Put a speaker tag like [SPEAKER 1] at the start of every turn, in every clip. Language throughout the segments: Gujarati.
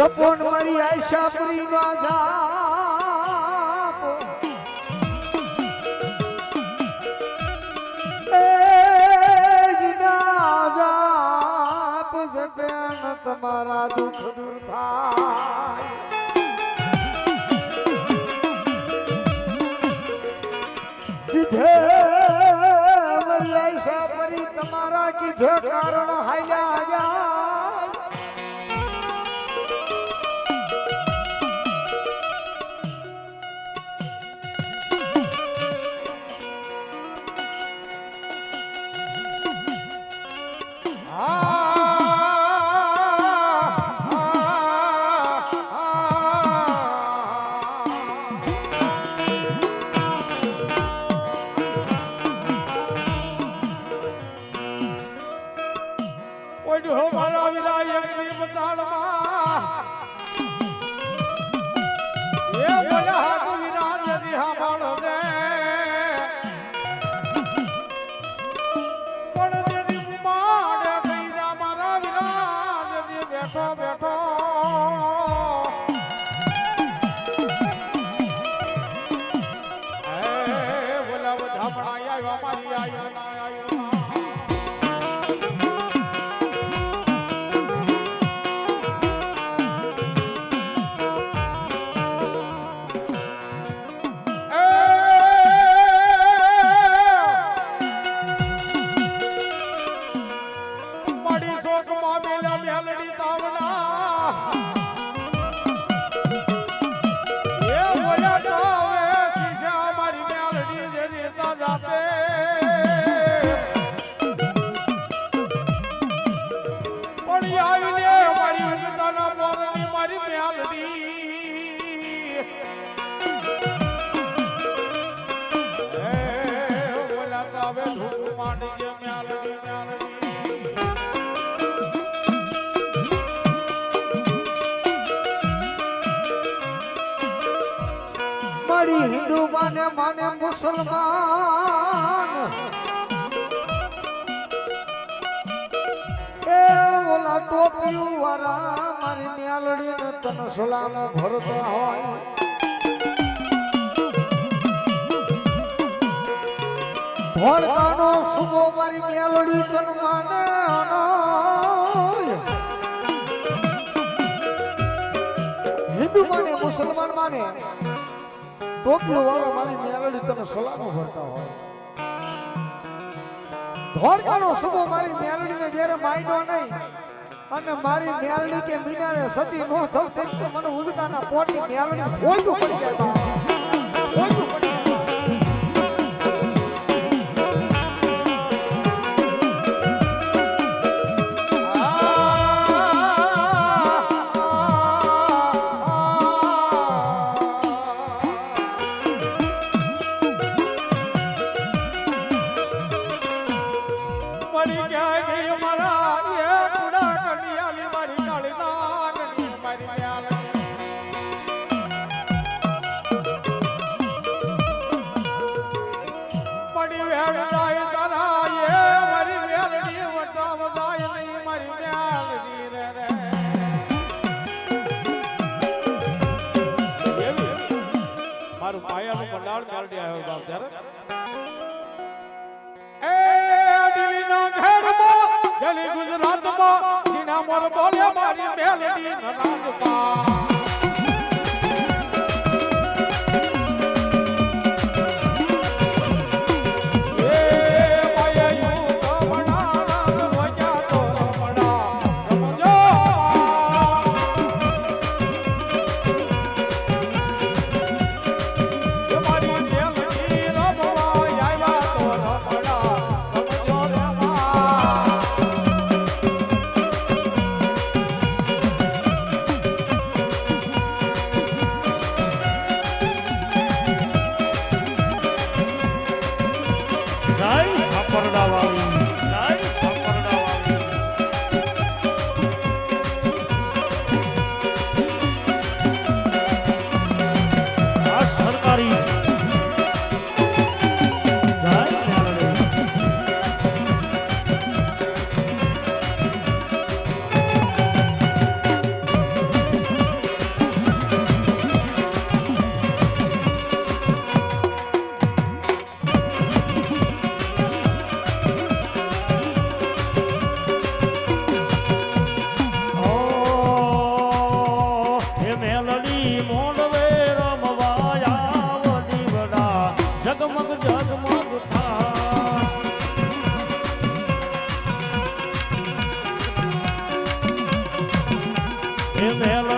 [SPEAKER 1] સપોન મારી જીના જાપ જપેન તમારા દુઃખ દૂર થાય. કીધે મારી આશાપુરી તમારા કીધે કારણ હાલ્યા.
[SPEAKER 2] ઓય હો મારા વિરાય અગ્નિ બતાળમાં
[SPEAKER 1] માને માને મુસલમાન. એ ઓલા ટોપિયું વાળા મારી મ્યાલડી ને તન સલામ ભરતા હોય. ભણકાનો સુગો મારી મ્યાલડી તન માને હિન્દુ માને, મુસલમાન માને. ટોપલો વાળો મારી મેલડી તમે સલામો ફરતા હોય. ધોળકાનો સુબો મારી મેલડીને જ્યારે માયનો નહીં. અને મારી મેલડી કે મીનાને સતી નો થવ તે મને ઉગતાના પોટની મેલડી ઓલું પડી જાય ઓલું પડી
[SPEAKER 2] ઘેડમાં ગુજરાતમાં. જીના મોર બોલે મારી મેલડી નરાજ એ એ વેલા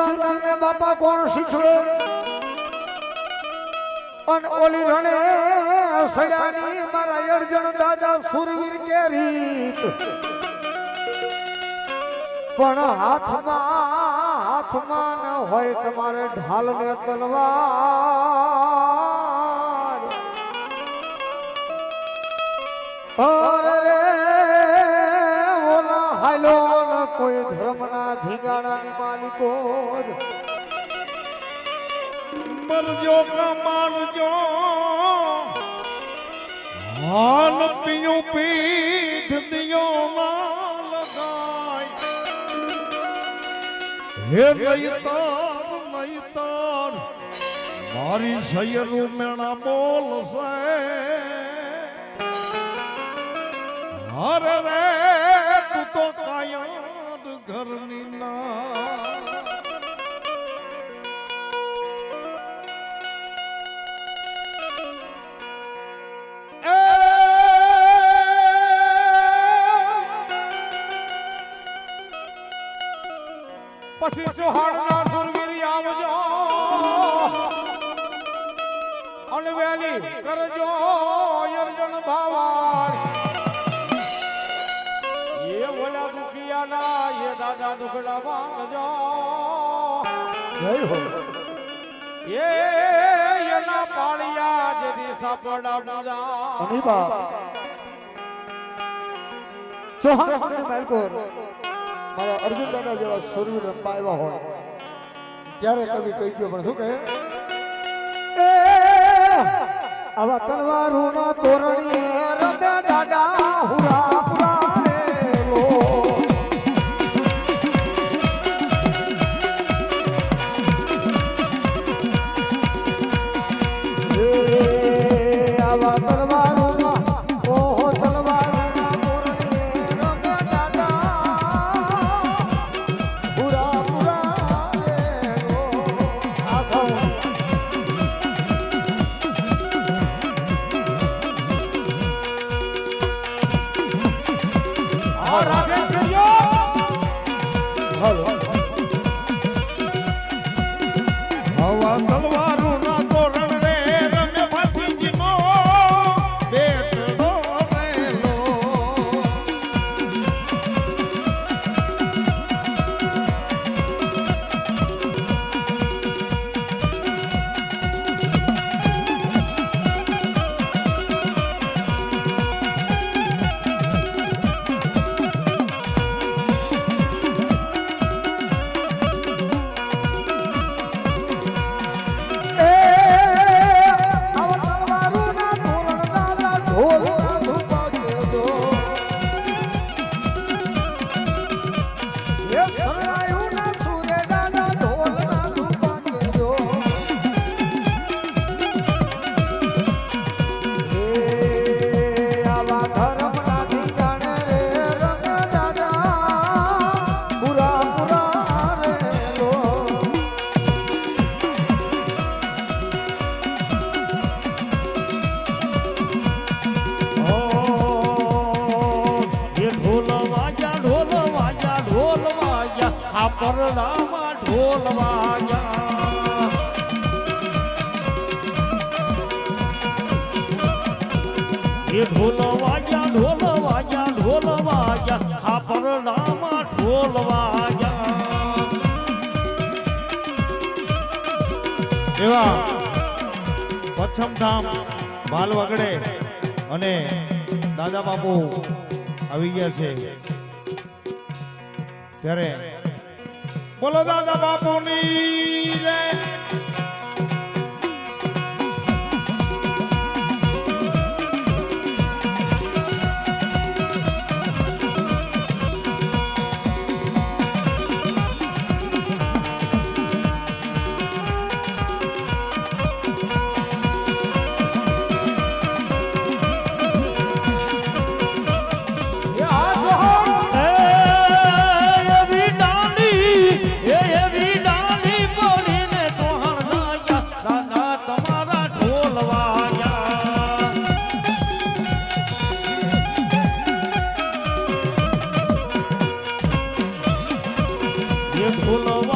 [SPEAKER 1] બાપા કોણ શીખવે? અન ઓલી રણે સડાની મારા અડજણ દાદા સુરવીર કે રીત પણ હાથમાં હાથમાં ન હોય તમારે ઢાલ ને તલવાર. અરે ઓલા હાલો. કોઈ ધર્મના ધીગાણાની માલિકો
[SPEAKER 2] મરજો કા મારજો હાલ પીયું પીઠ દિયો ના લગાય હે નૈતાર નૈતાર મારી સૈયરું મેણા બોલશે હરે રે દાદા
[SPEAKER 1] જેવા સુરવીર પાયવા હોય. ત્યારે કવિ ગયો, પણ શું કહે? આવા તલવારું ના તોરણી રમે દાદા હુરા એ ઢોલ
[SPEAKER 2] વાજા ઢોલ વાજા ઢોલ વાજા આ પરડામાં ઢોલ વાજા એવા પચ્છમધામ ભાલવગડે અને દાદા બાપુ આવી ગયા છે. ત્યારે બોલો દાદા બાપુની જય. એ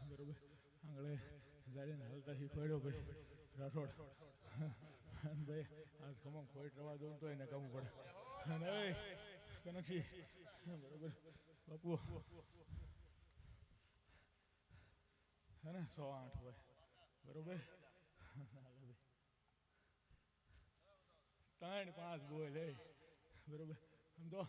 [SPEAKER 3] આંગળે જાડીને હાલતા શીખવાડ્યો ભાઈ, રાઠોડ. ભાઈ આજ ખમમ ખોઈટ રવા દઉં તો એને કમું પડે. અને કનકશી બરોબર. બાપુ. હે ને, સો આઠ હોય. બરોબર? ત્રણ પાંચ બોલ, એ. બરોબર. સમજો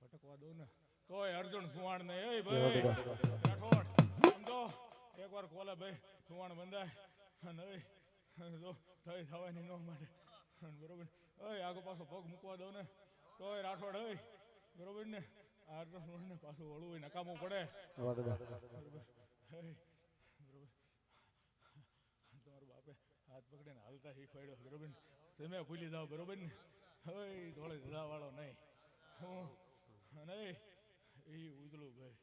[SPEAKER 3] ભટકવા દઉં ને. તોય અર્જુન સુવાણ ને એ ભાઈ. રાઠોડ સમજો એકવાર કોલે ભાઈ. સુવાણ બંધાય. અને જો થઈ થવાની ન માટે. બરોબર ઓય આગો પાછો પગ મૂકવા દઉં ને. તોય રાઠોડ ઓય બરોબર ને. અર્જુન ને પાછું વળવું નકામું પડે. બરોબર. હાથ પકડીને હાલતા શીખવાડ્યો બરોબર તમે ભૂલી જાઓ બરોબર ને. હવે ધોળે ધજા વાળો નહીં. હું અને એ ઉજળું ભાઈ.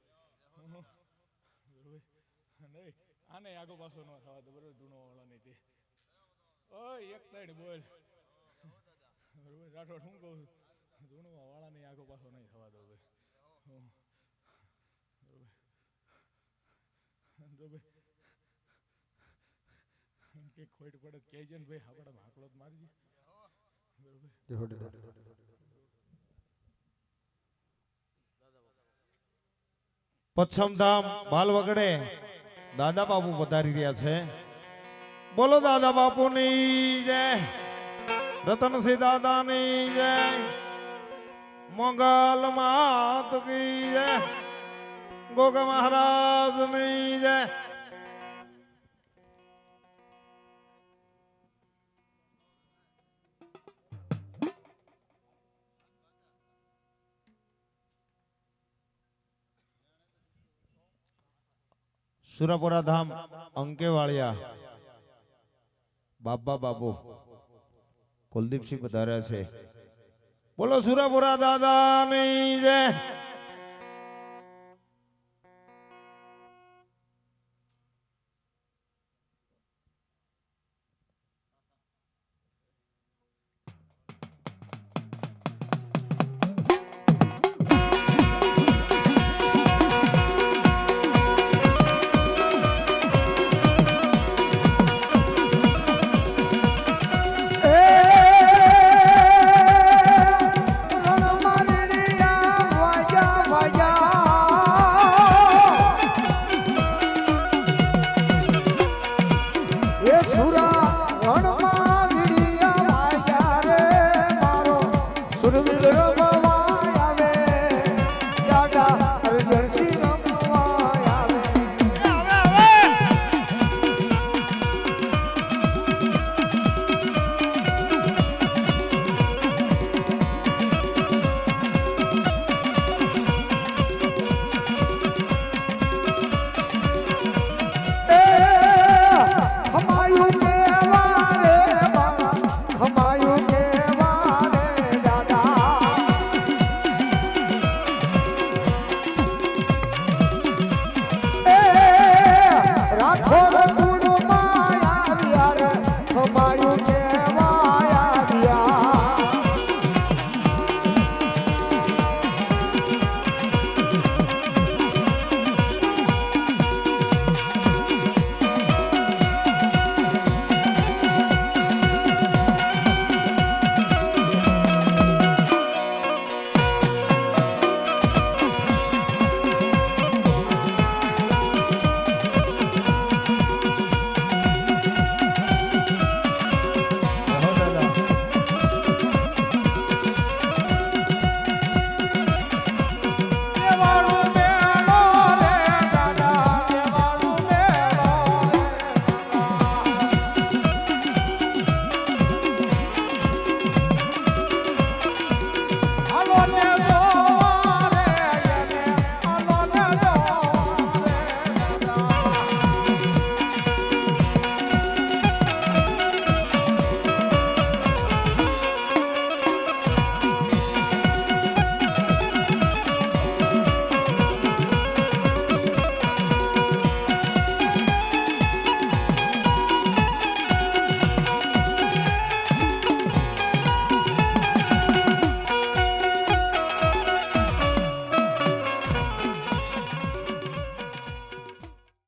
[SPEAKER 3] નહીં આને આગો પાછો ન થવા દે, બરોબર ધૂણો વાળો નહીં તે. ઓય, એક ત્રણ બોલ. બરોબર, રાઠોડ શું કહું છું? વાળા નહીં આગો પાછો નહીં થવા દો, ભાઈ. બરોબર. તો ભાઈ કે ખોટ પડે કહેજે ને ભાઈ આપણે હાકલો જ મારજે. બરોબર.
[SPEAKER 4] પચ્છમધામ બાલવગડે દાદા બાપુ પધારી રહ્યા છે. બોલો દાદા બાપુની જય. રતનસિંહ દાદાની જય. મોગલ માત કી જય. ગોગા મહારાજની જય. સુરાપુરા ધામ અંકેવાળિયા. બાબા બાપુ કુલદીપસિંહ પધાર્યા છે. બોલો સુરાપુરા દાદાની જય.